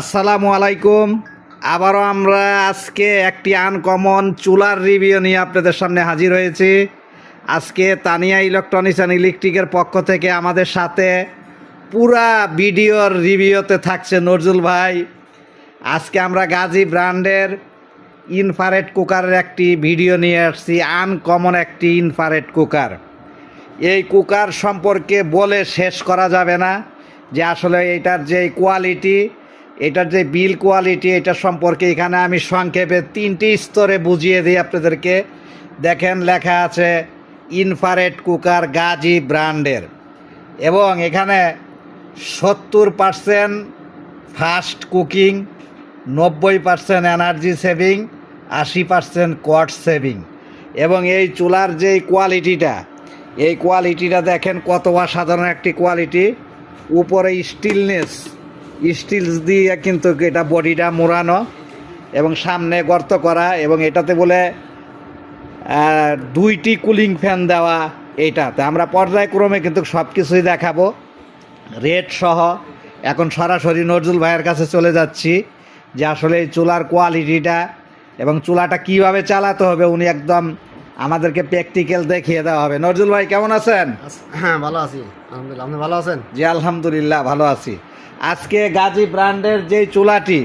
আসসালামু আলাইকুম। আবারও আমরা আজকে একটি আনকমন চুলার রিভিউ নিয়ে আপনাদের সামনে হাজির হয়েছি। আজকে তানিয়া ইলেকট্রনিক্স অ্যান্ড ইলেকট্রিকের পক্ষ থেকে আমাদের সাথে পুরা ভিডিওর রিভিউতে থাকছে নজরুল ভাই। আজকে আমরা গাজী ব্র্যান্ডের ইনফারেট কুকারের একটি ভিডিও নিয়ে আসছি আনকমন একটি ইনফারেট কুকার এই কুকার সম্পর্কে বলে শেষ করা যাবে না যে আসলে এটার যে কোয়ালিটি এটার যে বিল কোয়ালিটি, এটা সম্পর্কে এখানে আমি সংক্ষেপে তিনটি স্তরে বুঝিয়ে দিই আপনাদেরকে। দেখেন লেখা আছে ইনফারেট কুকার গাজি ব্র্যান্ডের। এবং এখানে সত্তর পারসেন্ট ফাস্ট কুকিং, নব্বই পার্সেন্ট এনার্জি সেভিং, আশি পার্সেন্ট কোয়াট সেভিং। এবং এই চুলার যে কোয়ালিটিটা, এই কোয়ালিটিটা দেখেন কত অসাধারণ একটি কোয়ালিটি। উপরে স্টিলনেস স্টিলস দিয়ে কিন্তু এটা বডিটা মোড়ানো এবং সামনে গর্ত করা এবং এটাতে বলে দুইটি কুলিং ফ্যান দেওয়া এইটাতে। আমরা পর্যায়ক্রমে কিন্তু সব কিছুই দেখাবো। রেট সহ এখন সরাসরি নজরুল ভাইয়ের কাছে চলে যাচ্ছি যে আসলে এই চুলার কোয়ালিটিটা এবং চুলাটা কীভাবে চালাতে হবে, উনি একদম আমাদেরকে প্র্যাকটিক্যাল দেখিয়ে দেওয়া হবে। নজরুল ভাই কেমন আছেন? হ্যাঁ ভালো আছি। আলহামদুলিল্লাহ আপনি ভালো আছেন? জি আলহামদুলিল্লাহ ভালো আছি। আজকে গাজী ব্র্যান্ডের যে চুলাটি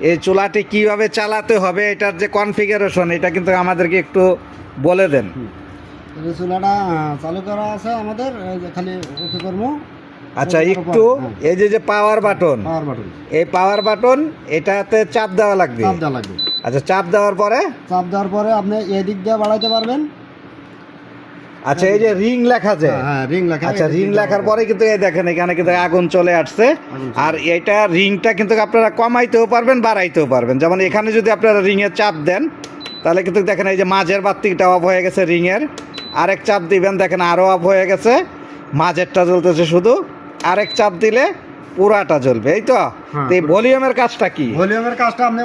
এই চুলাটি কীভাবে চালাতে হবে এটার যে কনফিগারেশন এটা কিন্তু আমাদেরকে একটু বলে দেন। চুলাটা চালু করা আছে আমাদের খালি ওকে করব। আচ্ছা একটু হ্যাঁ, এই যে যে পাওয়ার বাটন পাওয়ার বাটন এই পাওয়ার বাটন এটাতে চাপ দেওয়া লাগবে? চাপ দেওয়া লাগবে। আচ্ছা চাপ দেওয়ার পরে? চাপ দেওয়ার পরে আপনি এদিক দিয়ে বাড়াইতে পারবেন। আচ্ছা এই যে রিং লেখা যে? হ্যাঁ, হ্যাঁ রিং লেখা। আচ্ছা রিং লেখার পরে কিন্তু এই দেখেন এখানে কিন্তু আগুন চলে আসছে। আর এটা রিংটা কিন্তু আপনারা কমাইতেও পারবেন বাড়াইতেও পারবেন। যেমন এখানে যদি আপনারা রিংয়ে চাপ দেন তাহলে কিন্তু দেখেন এই যে মাঝের বাতিটা অফ হয়ে গেছে রিংয়ের। আরেক চাপ দিবেন দেখেন আরও অফ হয়ে গেছে। মাঝেরটা জ্বলতেছে শুধু। আরেক চাপ দিলে পুরাটা জ্বলবে এই তো? হ্যাঁ, এই ভলিউমের কাজটা কি? ভলিউমের কাজটা আপনি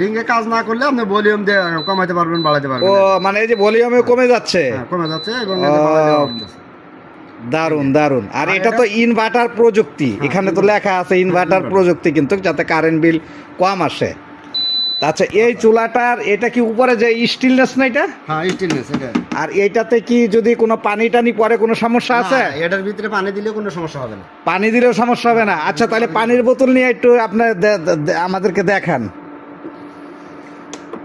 রিং এ কাজ না করলে আপনি ভলিউম দিয়ে কমাইতে পারবেন বাড়াইতে ও মানে এই যে ভলিউমে কমে যাচ্ছে? হ্যাঁ, কমে যাচ্ছে এবং পারবেন। দারুণ দারুণ আর এটা তো ইনভার্টার প্রযুক্তি। হ্যাঁ, এখানে তো লেখা আছে ইনভার্টার প্রযুক্তি কিন্তু যাতে কারেন্ট বিল কম আসে। আচ্ছা এই চুলাটার এটা কি উপরে যে স্টিলনেস না এটা? হ্যাঁ স্টিলনেস এটা। আর এইটাতে কি যদি কোনো পানি টানি পরে কোনো সমস্যা আছে? এটার ভিতরে পানি দিলে কোনো সমস্যা হবে না। পানি দিলেও সমস্যা হবে না। আচ্ছা তাহলে পানির বোতল নিয়ে একটু আপনার আমাদেরকে দেখান।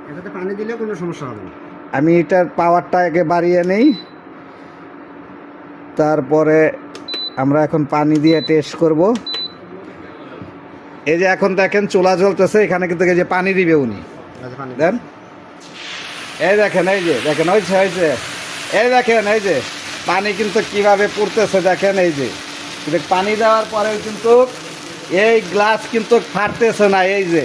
এটাতে পানি দিলে কোনো সমস্যা হবে না। আমি এটার পাওয়ারটা আগে বাড়িয়ে নেই। তারপরে আমরা এখন পানি দিয়ে টেস্ট করব। এই যে এখন দেখেন চুলা জ্বলতেছে এখানে কিন্তু এই যে পানি দিবে উনি। আচ্ছা, পানি দেন। এই দেখেন এই যে দেখেন ওই যে এই দেখেন এই যে পানি কিন্তু কীভাবে পড়তেছে দেখেন এই যে। কিন্তু পানি দেওয়ার পরে কিন্তু এই গ্লাস কিন্তু ফাটতেছে না এই যে।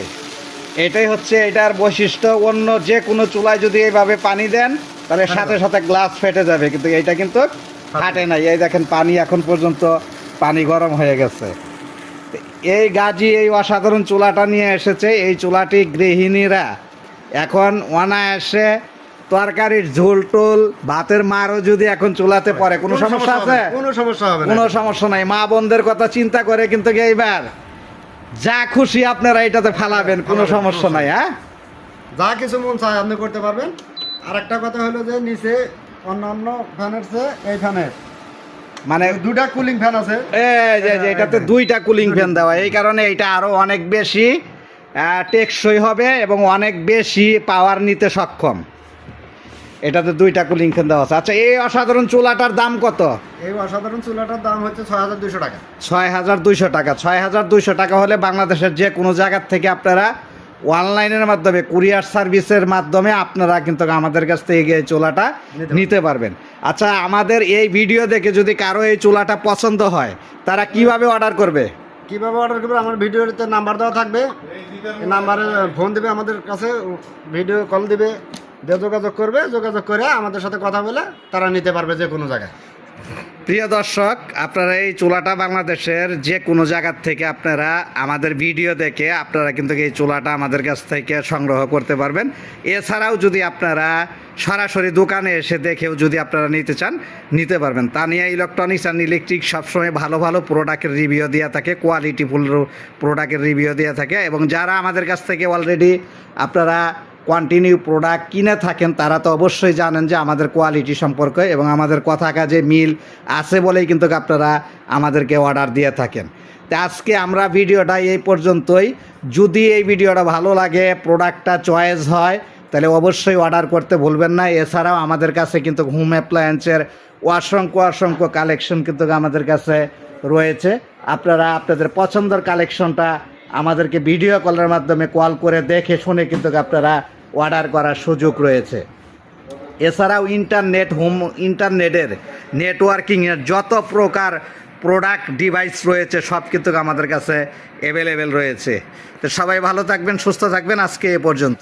এটাই হচ্ছে এটার বৈশিষ্ট্য। অন্য যে কোনো চুলায় যদি এইভাবে পানি দেন তাহলে সাথে সাথে গ্লাস ফেটে যাবে। কিন্তু এটা কিন্তু ফাটে। নাই এই দেখেন পানি এখন পর্যন্ত পানি গরম হয়ে গেছে। এই গাজি এই অসাধারণ চুলাটা নিয়ে এসেছে। এই চুলাটি গৃহিণীরা এখন অনায়াসে তরকারির ঝোল টোল ভাতের মারও যদি এখন চুলাতে পড়ে। কোনো সমস্যা আছে? কোনো সমস্যা হবে কোনো সমস্যা নাই। মা বোনদের কথা চিন্তা করে কিন্তু এইবার যা খুশি আপনারা এটাতে ফালাবেন কোনো সমস্যা নাই হ্যাঁ? যা কিছু মন চায় আপনি করতে পারবেন। আর একটা কথা হলো যে নিচে অন্যান্য ফ্যানের চেয়ে এই ফ্যানের মানে দুটা কুলিং ফ্যান আছে। এটাতে দুইটা কুলিং ফ্যান দেওয়া এই কারণে এটা আরও অনেক বেশি টেকসই হবে এবং অনেক বেশি পাওয়ার নিতে সক্ষম। এটাতে দুইটা কুলিং ফ্যান দেওয়া আছে। আচ্ছা এই অসাধারণ চুলাটার দাম কত? এই অসাধারণ চুলাটার দাম হচ্ছে ছয় হাজার দুশো টাকা। ছয় হাজার দুইশো টাকা। ছয় হাজার দুইশো টাকা হলে বাংলাদেশের যে কোনো জায়গার থেকে আপনারা অনলাইনের মাধ্যমে কুরিয়ার সার্ভিসের মাধ্যমে আপনারা কিন্তু আমাদের কাছ থেকে এই চুলাটা নিতে পারবেন। আচ্ছা আমাদের এই ভিডিও দেখে যদি কারও এই চুলাটা পছন্দ হয় তারা কীভাবে অর্ডার করবে? কীভাবে অর্ডার করবে? আমার ভিডিওতে নাম্বার দেওয়া থাকবে। নাম্বারে ফোন দেবে আমাদের কাছে ভিডিও কল দেবে যোগাযোগ করবে। যোগাযোগ করে আমাদের সাথে কথা বলে তারা নিতে পারবে যে কোনো জায়গায়। প্রিয় দর্শক, আপনারা এই চুলাটা বাংলাদেশের যে কোনো জায়গার থেকে আপনারা আমাদের ভিডিও দেখে আপনারা কিন্তু এই চুলাটা আমাদের কাছ থেকে সংগ্রহ করতে পারবেন। এছাড়াও যদি আপনারা সরাসরি দোকানে এসে দেখেও যদি আপনারা নিতে চান, নিতে পারবেন। তানিয়া ইলেকট্রনিক্স অ্যান্ড ইলেকট্রিক সবসময় ভালো ভালো প্রোডাক্টের রিভিউ দেওয়া থাকে কোয়ালিটিফুল প্রোডাক্টের রিভিউ দেওয়া থাকে এবং যারা আমাদের কাছ থেকে অলরেডি আপনারা কন্টিনিউ প্রোডাক্ট কিনে থাকেন, তারা তো অবশ্যই জানেন যে আমাদের কোয়ালিটি সম্পর্কে এবং আমাদের কথা কাজে মিল আছে বলেই কিন্তু আপনারা আমাদেরকে অর্ডার দিয়ে থাকেন। তা আজকে আমরা ভিডিওটা এই পর্যন্তই। যদি এই ভিডিওটা ভালো লাগে প্রোডাক্টটা চয়েস হয়, তাহলে অবশ্যই অর্ডার করতে ভুলবেন না। এছাড়াও আমাদের কাছে কিন্তু হোম অ্যাপ্লায়েন্সের অসংখ্য অসংখ্য কালেকশন কিন্তু আমাদের কাছে রয়েছে। আপনারা আপনাদের পছন্দের কালেকশনটা আমাদেরকে ভিডিও কলের মাধ্যমে কল করে দেখে শুনে কিন্তু আপনারা অর্ডার করার সুযোগ রয়েছে। এছাড়াও ইন্টারনেট, হোম ইন্টারনেটের নেটওয়ার্কিংয়ের যত প্রকার প্রোডাক্ট, ডিভাইস রয়েছে, সব কিন্তু আমাদের কাছে অ্যাভেলেবেল রয়েছে। তো সবাই ভালো থাকবেন, সুস্থ থাকবেন, আজকে এ পর্যন্ত